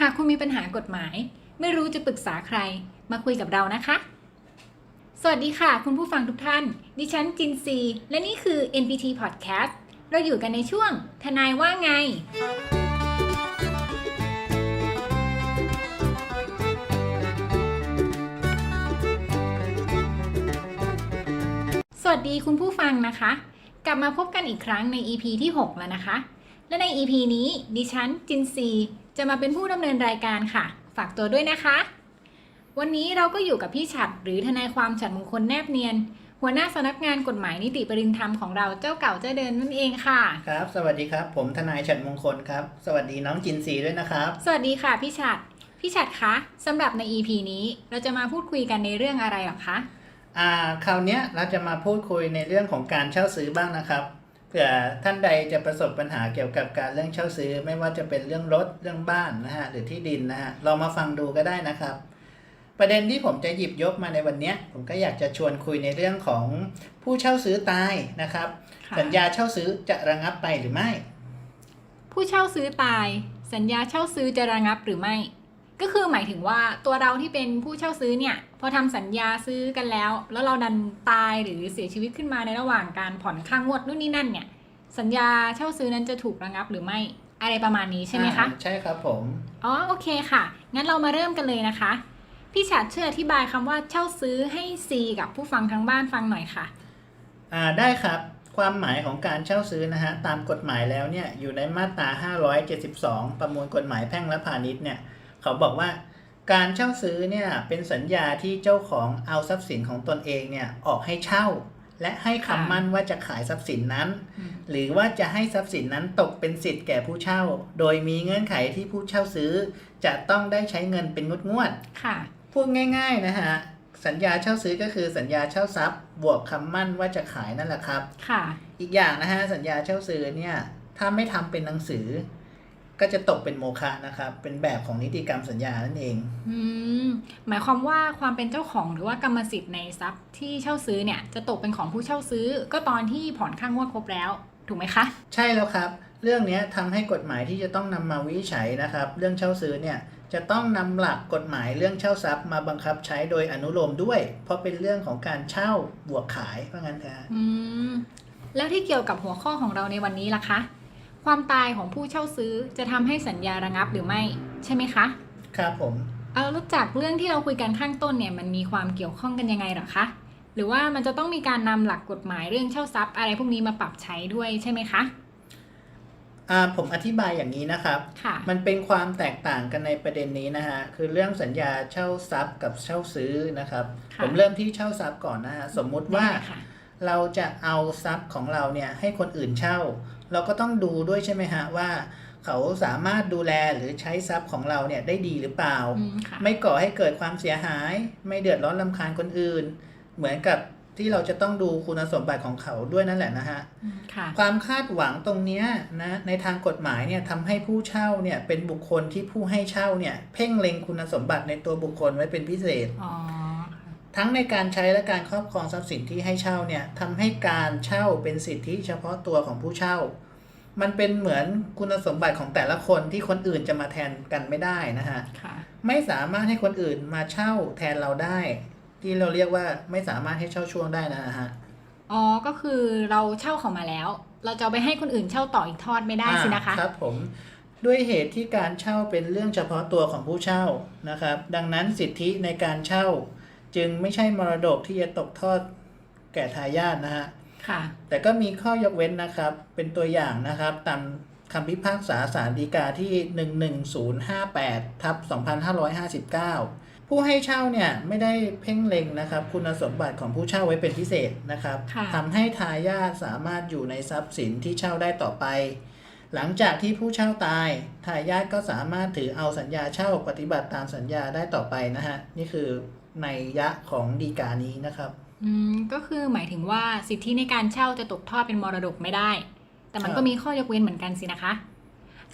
หากคุณมีปัญหากฎหมาย ไม่รู้จะปรึกษาใคร มาคุยกับเรานะคะ สวัสดีค่ะ คุณผู้ฟังทุกท่าน ดิฉันจินซี และนี่คือ NPT Podcast เราอยู่กันในช่วง ทนายว่าไง สวัสดีคุณผู้ฟังนะคะ กลับมาพบกันอีกครั้งใน EP ที่ 6 แล้วนะคะ และใน EP นี้ดิฉันจินซีจะมาเป็นผู้ดำเนินรายการค่ะ ฝากตัวด้วยนะคะ วันนี้เราก็อยู่กับพี่ฉัดหรือทนายความฉัดมงคลแนบเนียน หัวหน้าสำนักงานกฎหมายนิติปริญธรรมของเราเจ้าเก่าเจ้าเดินนั่นเองค่ะ ครับ สวัสดีครับ ผมทนายฉัดมงคลครับ สวัสดีน้องจินซีด้วยนะครับ สวัสดีค่ะพี่ฉัดพี่ฉัดคะสำหรับใน EP นี้เราจะมาพูดคุยกันในเรื่องอะไรหรอคะอ่าคราวเนี้ยเราจะมาพูดคุยในเรื่องของการเช่าซื้อบ้างนะครับเผื่อท่านใดจะประสบปัญหาเกี่ยวกับการเรื่องเช่าซื้อ ไม่ว่าจะเป็นเรื่องรถเรื่องบ้านนะฮะหรือที่ดินนะฮะเรามาฟังดูก็ได้นะครับ ประเด็นที่ผมจะหยิบยกมาในวันเนี้ยผมก็อยากจะชวนคุยในเรื่องของผู้เช่าซื้อตายนะครับค่ะสัญญาเช่าซื้อจะระงับไปหรือไม่ ผู้เช่าซื้อตาย สัญญาเช่าซื้อจะระงับหรือไม่ ก็คือหมายถึงว่าตัวเราที่เป็นผู้เช่าซื้อเนี่ย พอทำสัญญาซื้อกันแล้ว แล้วเราดันตายหรือเสียชีวิตขึ้นมาในระหว่างการผ่อนค่างวดนู่นนี่นั่นเนี่ย สัญญาเช่าซื้อนั้นจะถูกระงับหรือไม่อะไรประมาณนี้ใช่ไหมคะอ่าใช่ครับผมอ๋อโอเคค่ะ งั้นเรามาเริ่มกันเลยนะคะ พี่ฉัดช่วยอธิบายคำว่าเช่าซื้อให้ซีกับผู้ฟังทางบ้านฟังหน่อยค่ะอ่าได้ครับความหมายของการเช่าซื้อนะฮะตามกฎหมายแล้วเนี่ยอยู่ในมาตรา 572 ประมวลกฎหมายแพ่งและพาณิชย์เนี่ย เขาบอกว่า การเช่าซื้อเนี่ยเป็นสัญญาที่เจ้าของเอาทรัพย์สินของตนเองเนี่ยออกให้เช่า และให้คำมั่นว่าจะขายทรัพย์สินนั้น หรือว่าจะให้ทรัพย์สินนั้นตกเป็นสิทธิ์แก่ผู้เช่า โดยมีเงื่อนไขที่ผู้เช่าซื้อ จะต้องได้ใช้เงินเป็นงวดงวดๆค่ะพูดง่าย ๆนะฮะสัญญาเช่าซื้อก็คือสัญญาเช่าทรัพย์ บวกคำมั่นว่าจะขายนั่นแหละครับ ค่ะ อีกอย่างนะฮะสัญญาเช่าซื้อเนี่ยถ้าไม่ทำเป็นหนังสือ ก็จะตกเป็นโมฆะนะครับ เป็นแบบของนิติกรรมสัญญานั่นเองอืมหมายความว่าความเป็นเจ้าของหรือว่ากรรมสิทธิ์ในทรัพย์ที่เช่าซื้อเนี่ยจะตกเป็นของผู้เช่าซื้อ ก็ตอนที่ผ่อนค่างวดครบแล้ว ถูกไหมคะ ใช่แล้วครับ เรื่องเนี้ยทำให้กฎหมายที่จะต้องนำมาวินิจฉัยนะครับ เรื่องเช่าซื้อเนี่ยจะต้องนำหลักกฎหมายเรื่องเช่าทรัพย์มาบังคับใช้โดยอนุโลมด้วย เพราะเป็นเรื่องของการเช่าบวกขายเพราะงั้นเถอะอืมแล้วที่เกี่ยวกับหัวข้อของเราในวันนี้ล่ะคะ ความตายของผู้เช่าซื้อจะทำให้สัญญาระงับหรือไม่ ใช่ไหมคะ ครับผมเอารู้จักเรื่องที่เราคุยกันข้างต้นเนี่ยมันมีความเกี่ยวข้องกันยังไงเหรอคะ หรือว่ามันจะต้องมีการนำหลักกฎหมายเรื่องเช่าทรัพย์ อะไรพวกนี้มาปรับใช้ด้วยใช่ไหมคะอ่าผมอธิบายอย่างนี้นะครับค่ะมันเป็นความแตกต่างกันในประเด็นนี้นะฮะ คือเรื่องสัญญาเช่าทรัพย์กับเช่าซื้อนะครับค่ะผมเริ่มที่เช่าทรัพย์ก่อนนะฮะ สมมุติว่าได้ค่ะเราจะเอาทรัพย์ของเราเนี่ยให้คนอื่นเช่า เราก็ต้องดูด้วยใช่ไหมฮะว่าเขาสามารถดูแลหรือใช้ทรัพย์ของเราเนี่ยได้ดีหรือเปล่าอืมค่ะไม่ก่อให้เกิดความเสียหาย ไม่เดือดร้อนลำคาญคนอื่น เหมือนกับที่เราจะต้องดูคุณสมบัติของเขาด้วยนั่นแหละนะฮะอืมค่ะความคาดหวังตรงเนี้ยนะในทางกฎหมายเนี่ยทำให้ผู้เช่าเนี่ยเป็นบุคคลที่ผู้ให้เช่าเนี่ยเพ่งเล็งคุณสมบัติในตัวบุคคลไว้เป็นพิเศษอ๋อทั้งในการใช้และการครอบครองทรัพย์สินที่ให้เช่าเนี่ยทำให้การเช่าเป็นสิทธิเฉพาะตัวของผู้เช่า มันเป็นเหมือนคุณสมบัติของแต่ละคนที่คนอื่นจะมาแทนกันไม่ได้นะฮะค่ะไม่สามารถให้คนอื่นมาเช่าแทนเราได้ ที่เราเรียกว่าไม่สามารถให้เช่าช่วงได้นะฮะอ๋อก็คือเราเช่าเขามาแล้ว เราจะเอาไปให้คนอื่นเช่าต่ออีกทอดไม่ได้สินะคะอ่าครับ ผมด้วยเหตุที่การเช่าเป็นเรื่องเฉพาะตัวของผู้เช่านะครับ ดังนั้นสิทธิในการเช่า จึงไม่ใช่มรดกที่จะตกทอดแก่ทายาทนะฮะ ค่ะ แต่ก็มีข้อยกเว้นนะครับ เป็นตัวอย่างนะครับ ตามคำพิพากษาสารดีกาที่ 11058ทับ2559 ผู้ให้เช่าเนี่ยไม่ได้เพ่งเล็งนะครับ คุณสมบัติของผู้เช่าไว้เป็นพิเศษนะครับค่ะทำให้ทายาทสามารถอยู่ในทรัพย์สินที่เช่าได้ต่อไป หลังจากที่ผู้เช่าตายทายาทก็สามารถถือเอาสัญญาเช่าปฏิบัติตามสัญญาได้ต่อไปนะฮะนี่คือในยยะของดีกานี้นะครับ อืมก็คือหมายถึงว่าสิทธิในการเช่าจะตกทอดเป็นมรดกไม่ได้ แต่มันครับก็มีข้อยกเว้นเหมือนกันสินะคะ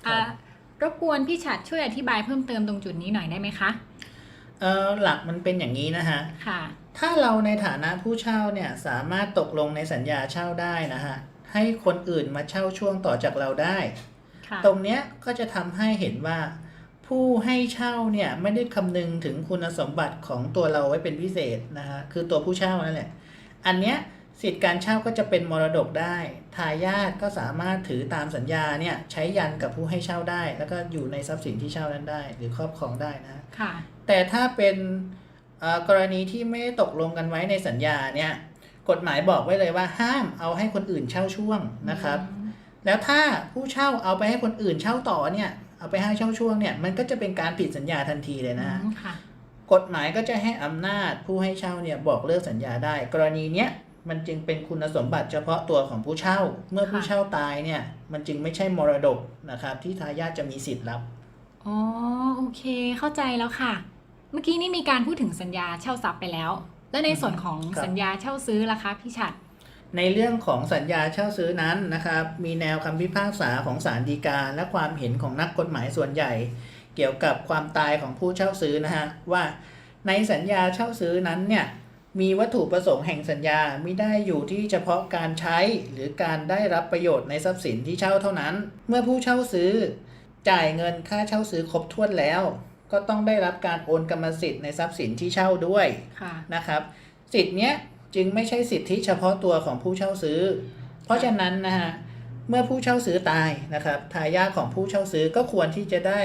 ครับอ่ารบกวนพี่ฉัดช่วยอธิบายเพิ่มเติมตรงจุดนี้หน่อยได้ไหมคะเออหลักมันเป็นอย่างนี้นะฮะค่ะ ถ้าเราในฐานะผู้เช่าเนี่ยสามารถตกลงในสัญญาเช่าได้นะฮะให้คนอื่นมาเช่าช่วงต่อจากเราได้ค่ะตรงเนี้ยก็จะทำให้เห็นว่า ผผู้ให้เช่าเนี่ยไม่ได้คำนึงถึงคุณสมบัติของตัวเราไว้เป็นพิเศษนะฮะคือตัวผู้เช่านั่นแหละ อันเนี้ยสิทธิการเช่าก็จะเป็นมรดกได้ ทายาทก็สามารถถือตามสัญญาเนี่ยใช้ยันกับผู้ให้เช่าได้ แล้วก็อยู่ในทรัพย์สินที่เช่านั้นได้ หรือครอบครองได้นะฮะค่ะแต่ถ้าเป็นเอ่อกรณีที่ไม่ได้ตกลงกันไว้ในสัญญาเนี่ยกฎหมายบอกไว้เลยว่าห้ามเอาให้คนอื่นเช่าช่วงนะครับ แล้วถ้าผู้เช่าเอาไปให้คนอื่นเช่าต่อเนี่ย เอาไปให้เช่าช่วงเนี่ยมันก็จะเป็นการผิดสัญญาทันทีเลยนะฮะอืมค่ะกฎหมายก็จะให้อำนาจผู้ให้เช่าเนี่ยบอกเลิกสัญญาได้ กรณีเนี้ยมันจึงเป็นคุณสมบัติเฉพาะตัวของผู้เช่า เมื่อผู้ค่ะเช่าตายเนี่ยมันจึงไม่ใช่มรดกนะครับ ที่ทายาทจะมีสิทธิ์รับอ๋อโอเคเข้าใจแล้วค่ะ เมื่อกี้นี่มีการพูดถึงสัญญาเช่าทรัพย์ไปแล้ว แล้วในส่วนของครับสัญญาเช่าซื้อล่ะคะพี่ฉัด ในเรื่องของสัญญาเช่าซื้อนั้นนะครับ มีแนวคำพิพากษาของศาลฎีกา และความเห็นของนักกฎหมายส่วนใหญ่ เกี่ยวกับความตายของผู้เช่าซื้อนะฮะว่าในสัญญาเช่าซื้อนั้นเนี่ยมีวัตถุประสงค์แห่งสัญญาไม่ได้อยู่ที่เฉพาะการใช้หรือการได้รับประโยชน์ในทรัพย์สินที่เช่าเท่านั้น เมื่อผู้เช่าซื้อ จ่ายเงินค่าเช่าซื้อครบถ้วนแล้ว ก็ต้องได้รับการโอนกรรมสิทธิ์ในทรัพย์สินที่เช่าด้วยค่ะนะครับ สิทธิ์เนี้ย จึงไม่ใช่สิทธิเฉพาะตัวของผู้เช่าซื้อ เพราะฉะนั้นนะฮะเมื่อผู้เช่าซื้อตายนะครับทายาทของผู้เช่าซื้อก็ควรที่จะได้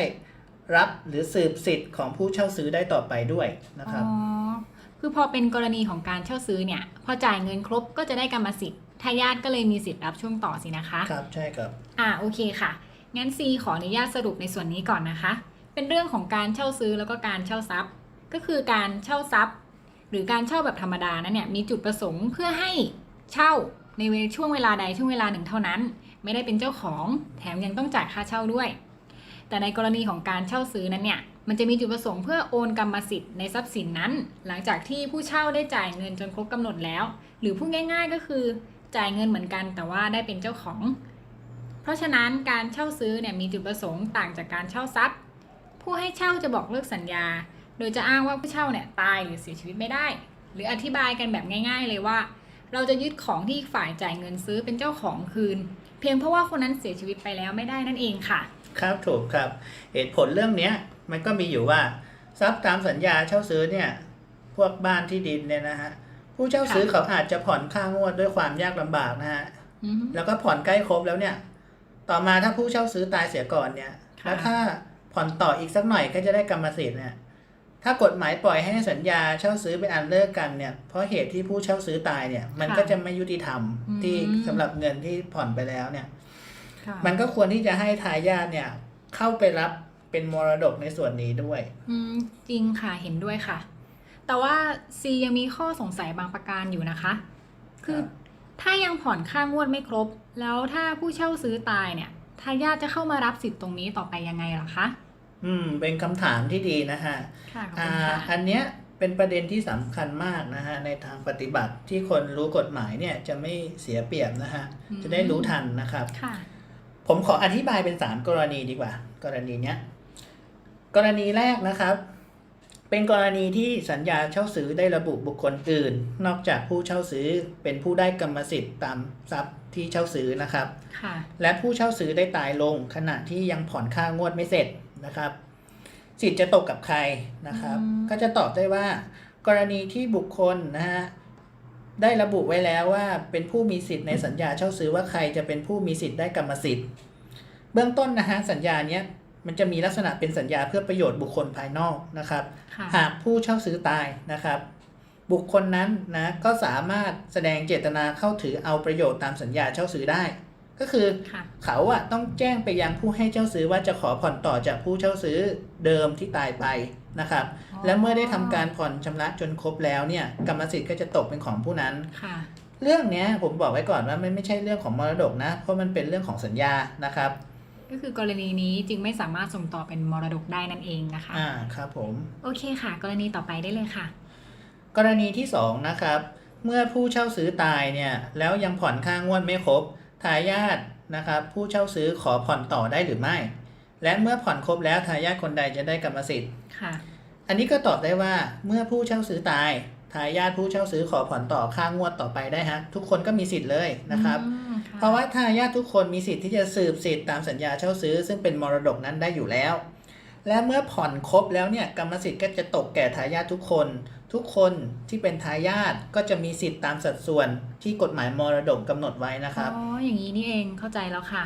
รับหรือสืบสิทธิ์ของผู้เช่าซื้อได้ต่อไปด้วยนะครับอ๋อคือพอเป็นกรณีของการเช่าซื้อเนี่ย พอจ่ายเงินครบก็จะได้กรรมสิทธิ์ทายาทก็เลยมีสิทธิ์รับช่วงต่อสินะคะครับใช่ครับ อ่าโอเคค่ะ งั้นซีขออนุญาตสรุปในส่วนนี้ก่อนนะคะ เป็นเรื่องของการเช่าซื้อแล้วก็การเช่าทรัพย์ ก็คือการเช่าทรัพย์ห รือการเช่าแบบธรรมดานั้นเนี่ยมีจุดประสงค์เพื่อให้เช่าในเวช่วงเวลาใดช่วงเวลาหนึ่งเท่านั้น ไม่ได้เป็นเจ้าของแถมยังต้องจ่ายค่าเช่าด้วย แต่ในกรณีของการเช่าซื้อนั้นเนี่ยมันจะมีจุดประสงค์เพื่อโอนกรรมสิทธิ์ในทรัพย์สินนั้น หลังจากที่ผู้เช่าได้จ่ายเงินจนครบกำหนดแล้ว หรือพูดง่าย ๆ ก็คือจ่ายเงินเหมือนกัน แต่ว่าได้เป็นเจ้าของ เพราะฉะนั้นการเช่าซื้อเนี่ยมีจุดประสงค์ต่างจากการเช่าทรัพย์ ผู้ให้เช่าจะบอกเลิกสัญญา โดยจะอ้างว่าผู้เช่าเนี่ยตายหรือเสียชีวิตไม่ได้ หรืออธิบายกันแบบง่าย ๆ เลยว่า เราจะยึดของที่อีกฝ่ายจ่ายเงินซื้อเป็นเจ้าของคืน เพียงเพราะว่าคนนั้นเสียชีวิตไปแล้วไม่ได้นั่นเองค่ะ ครับถูกครับเหตุผลเรื่องเนี้ยมันก็มีอยู่ว่าทรัพย์ตามสัญญาเช่าซื้อเนี่ยพวกบ้านที่ดินเนี่ยนะฮะผู้เช่าซื้อเขาอาจจะผ่อนค่างวดด้วยความยากลำบากนะฮะอือฮึแล้วก็ผ่อนใกล้ครบแล้วเนี่ย ต่อมาถ้าผู้เช่าซื้อตายเสียก่อนเนี่ยค่ะแล้วถ้าผ่อนต่ออีกสักหน่อยก็จะได้กรรมสิทธิ์เนี่ย ถ้ากฎหมายปล่อยให้สัญญาเช่าซื้อเป็นอันเลิกกันเนี่ยเพราะเหตุที่ผู้เช่าซื้อตายเนี่ยมันก็จะไม่ยุติธรรมที่สำหรับเงินที่ผ่อนไปแล้วเนี่ยค่ะมันก็ควรที่จะให้ทายาทเนี่ยเข้าไปรับเป็นมรดกในส่วนนี้ด้วย อืมจริงค่ะเห็นด้วยค่ะ แต่ว่าซียังมีข้อสงสัยบางประการอยู่นะคะ คือครับถ้ายังผ่อนค่างวดไม่ครบ แล้วถ้าผู้เช่าซื้อตายเนี่ยทายาทจะเข้ามารับสิทธิ์ตรงนี้ต่อไปยังไงเหรอคะ อืม เป็นคำถามที่ดีนะฮะค่ะขอบอ่าคุณค่ะ อันเนี้ยเป็นประเด็นที่สำคัญมากนะฮะในทางปฏิบัติที่คนรู้กฎหมายเนี่ยจะไม่เสียเปรียบนะฮะอืม จะได้รู้ทันนะครับ ค่ะ ผมขออธิบายเป็น 3 กรณีดีกว่า กรณีเนี้ยกรณีแรกนะครับ เป็นกรณีที่สัญญาเช่าซื้อได้ระบุบุคคลอื่น นอกจากผู้เช่าซื้อเป็นผู้ได้กรรมสิทธิ์ตามทรัพย์ที่เช่าซื้อนะครับ ค่ะ และผู้เช่าซื้อได้ตายลงขณะที่ยังผ่อนค่างวดไม่เสร็จ นะครับ สิทธิ์จะตกกับใครนะครับอืมก็จะตอบได้ว่า กรณีที่บุคคลนะฮะได้ระบุไว้แล้วว่าเป็นผู้มีสิทธิ์ในสัญญาเช่าซื้อว่าใครจะเป็นผู้มีสิทธิ์ได้กรรมสิทธิ์ เบื้องต้นนะฮะสัญญาเนี้ยมันจะมีลักษณะเป็นสัญญาเพื่อประโยชน์บุคคลภายนอกนะครับค่ะหากผู้เช่าซื้อตายนะครับ บุคคลนั้นนะก็สามารถแสดงเจตนาเข้าถือเอาประโยชน์ตามสัญญาเช่าซื้อได้ ก็คือค่ะเขาอะต้องแจ้งไปยังผู้ให้เช่าซื้อว่าจะขอผ่อนต่อจากผู้เช่าซื้อเดิมที่ตายไปนะครับอ๋อและเมื่อได้ทำการผ่อนชำระจนครบแล้วเนี่ยกรรมสิทธิ์ก็จะตกเป็นของผู้นั้นค่ะเรื่องเนี้ยผมบอกไว้ก่อนว่ามันไม่ใช่เรื่องของมรดกนะ เพราะมันเป็นเรื่องของสัญญานะครับ ก็คือกรณีนี้จึงไม่สามารถส่งต่อเป็นมรดกได้นั่นเองนะคะอ่าครับผม โอเคค่ะ กรณีต่อไปได้เลยค่ะ กรณีที่สองนะครับเมื่อผู้เช่าซื้อตายเนี่ยแล้วยังผ่อนค่างวดไม่ครบ ทายาทนะครับผู้เช่าซื้อขอผ่อนต่อได้หรือไม่ และเมื่อผ่อนครบแล้วทายาทคนใดจะได้กรรมสิทธิ์ค่ะ อันนี้ก็ตอบได้ว่าเมื่อผู้เช่าซื้อตายทายาทผู้เช่าซื้อขอผ่อนต่อค่างวดต่อไปได้ฮะทุกคนก็มีสิทธิ์เลยนะครับอืมค่เพราะว่าทายาททุกคนมีสิทธิ์ที่จะสืบสิทธิ์ตามสัญญาเช่าซื้อ ซึ่งเป็นมรดกนั้นได้อยู่แล้ว และเมื่อผ่อนครบแล้วเนี่ยกรรมสิทธิ์ก็จะตกแก่ทายาททุกคน ทุกคนที่เป็นทายาทก็จะมีสิทธิ์ตามสัดส่วนที่กฎหมายมรดกกำหนดไว้นะครับ อ๋อ อย่างนี้นี่เองเข้าใจแล้วค่ะ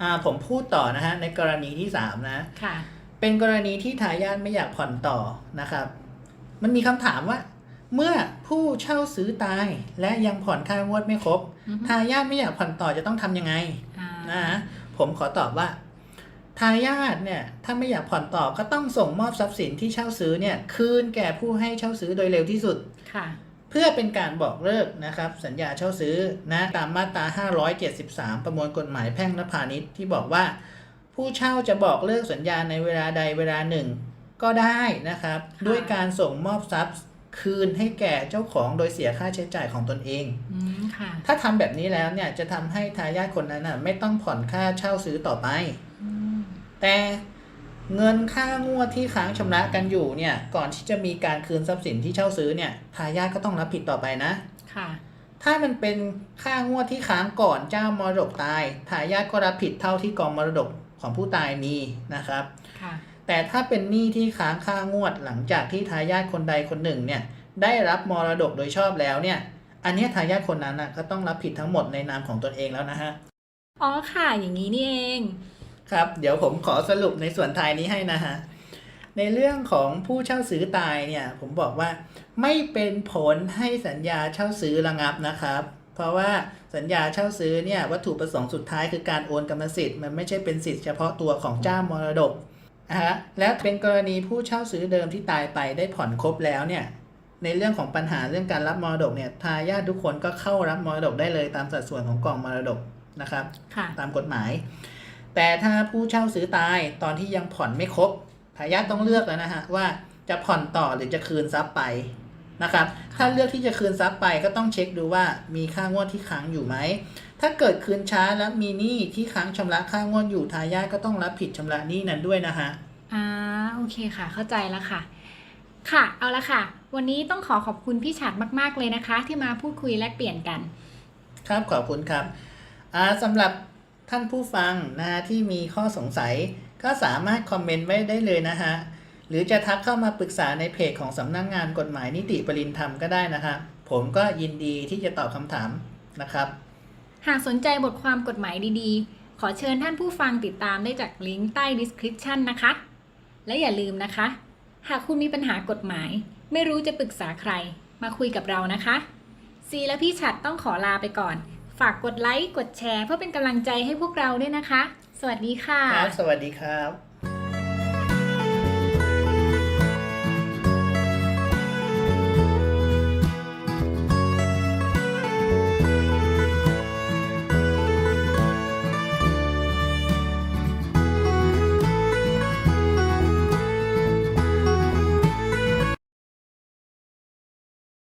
อ่าผมพูดต่อนะฮะในกรณีที่ 3 นะ ค่ะ เป็นกรณีที่ทายาทไม่อยากผ่อนต่อนะครับ มันมีคำถามว่า เมื่อผู้เช่าซื้อตายและยังผ่อนค่างวดไม่ครบ อือฮึ ทายาทไม่อยากผ่อนต่อจะต้องทำยังไงอ่านะฮะผมขอตอบว่า ทายาทเนี่ยถ้าไม่อยากผ่อนต่อก็ต้องส่งมอบทรัพย์สินที่เช่าซื้อเนี่ยคืนแก่ผู้ให้เช่าซื้อโดยเร็วที่สุดค่ะเพื่อเป็นการบอกเลิกนะครับ สัญญาเช่าซื้อนะตามมาตรา 573 ประมวลกฎหมายแพ่งและพาณิชย์ที่บอกว่า ผู้เช่าจะบอกเลิกสัญญาในเวลาใดเวลาหนึ่ง ก็ได้นะครับค่ะด้วยการส่งมอบทรัพย์คืนให้แก่เจ้าของโดยเสียค่าใช้จ่ายของตนเองอืมค่ะถ้าทำแบบนี้แล้วเนี่ยจะทำให้ทายาทคนนั้นน่ะไม่ต้องผ่อนค่าเช่าซื้อต่อไปอืม แต่เงินค่างวดที่ค้างชำระกันอยู่เนี่ย ก่อนที่จะมีการคืนทรัพย์สินที่เช่าซื้อเนี่ยทายาทก็ต้องรับผิดต่อไปนะ ค่ะ ถ้ามันเป็นค่างวดที่ค้างก่อนเจ้ามรดกตายทายาทก็รับผิดเท่าที่กองมรดกของผู้ตายมีนะครับ ค่ะ แต่ถ้าเป็นหนี้ที่ค้างค่างวดหลังจากที่ทายาทคนใดคนหนึ่งเนี่ยได้รับมรดกโดยชอบแล้วเนี่ย อันเนี้ยทายาทคนนั้นน่ะก็ต้องรับผิดทั้งหมดในนามของตนเองแล้วนะฮะ อ๋อค่ะ อย่างนี้นี่เอง ครับ เดี๋ยวผมขอสรุปในส่วนท้ายนี้ให้นะฮะ ในเรื่องของผู้เช่าซื้อตายเนี่ย ผมบอกว่าไม่เป็นผลให้สัญญาเช่าซื้อระงับนะครับ เพราะว่าสัญญาเช่าซื้อเนี่ยวัตถุประสงค์สุดท้ายคือการโอนกรรมสิทธิ์มันไม่ใช่เป็นสิทธิ์เฉพาะตัวของเจ้ามรดกนะฮะและเป็นกรณีผู้เช่าซื้อเดิมที่ตายไปได้ผ่อนครบแล้วเนี่ยในเรื่องของปัญหาเรื่องการรับมรดกเนี่ยทายาททุกคนก็เข้ารับมรดกได้เลยตามสัดส่วนของกองมรดกนะครับค่ะตามกฎหมาย แต่ถ้าผู้เช่าซื้อตายตอนที่ยังผ่อนไม่ครบทายาทต้องเลือกแล้วนะฮะว่าจะผ่อนต่อหรือจะคืนทรัพย์ไปนะครับ ถ้าเลือกที่จะคืนทรัพย์ไปก็ต้องเช็คดูว่ามีค่างวดที่ค้างอยู่ไหม ถ้าเกิดคืนช้าแล้วมีหนี้ที่ค้างชำระค่างวดอยู่ทายาทก็ต้องรับผิดชำระหนี้นั้นด้วยนะฮะอ่าโอเคค่ะ เข้าใจแล้วค่ะ ค่ะ เอาละค่ะ วันนี้ต้องขอขอบคุณพี่ฉัดมาก ๆ เลยนะคะ ที่มาพูดคุยแลกเปลี่ยนกัน ครับขอบคุณครับอ่าสำหรับ ท่านผู้ฟังนะฮะที่มีข้อสงสัยก็สามารถคอมเมนต์ไว้ได้เลยนะฮะ หรือจะทักเข้ามาปรึกษาในเพจของสำนักงงานกฎหมายนิติปรินธรรมก็ได้นะฮะ ผมก็ยินดีที่จะตอบคำถามนะครับ หากสนใจบทความกฎหมายดีๆ ขอเชิญท่านผู้ฟังติดตามได้จากลิงก์ใต้ description นะคะ และอย่าลืมนะคะ หากคุณมีปัญหากฎหมาย ไม่รู้จะปรึกษาใคร มาคุยกับเรานะคะซีและพี่ฉัดต้องขอลาไปก่อน ฝากกดไลค์ กดแชร์ เพื่อเป็นกำลังใจให้พวกเราด้วยนะคะ สวัสดีค่ะ ครับ สวัสดีครับ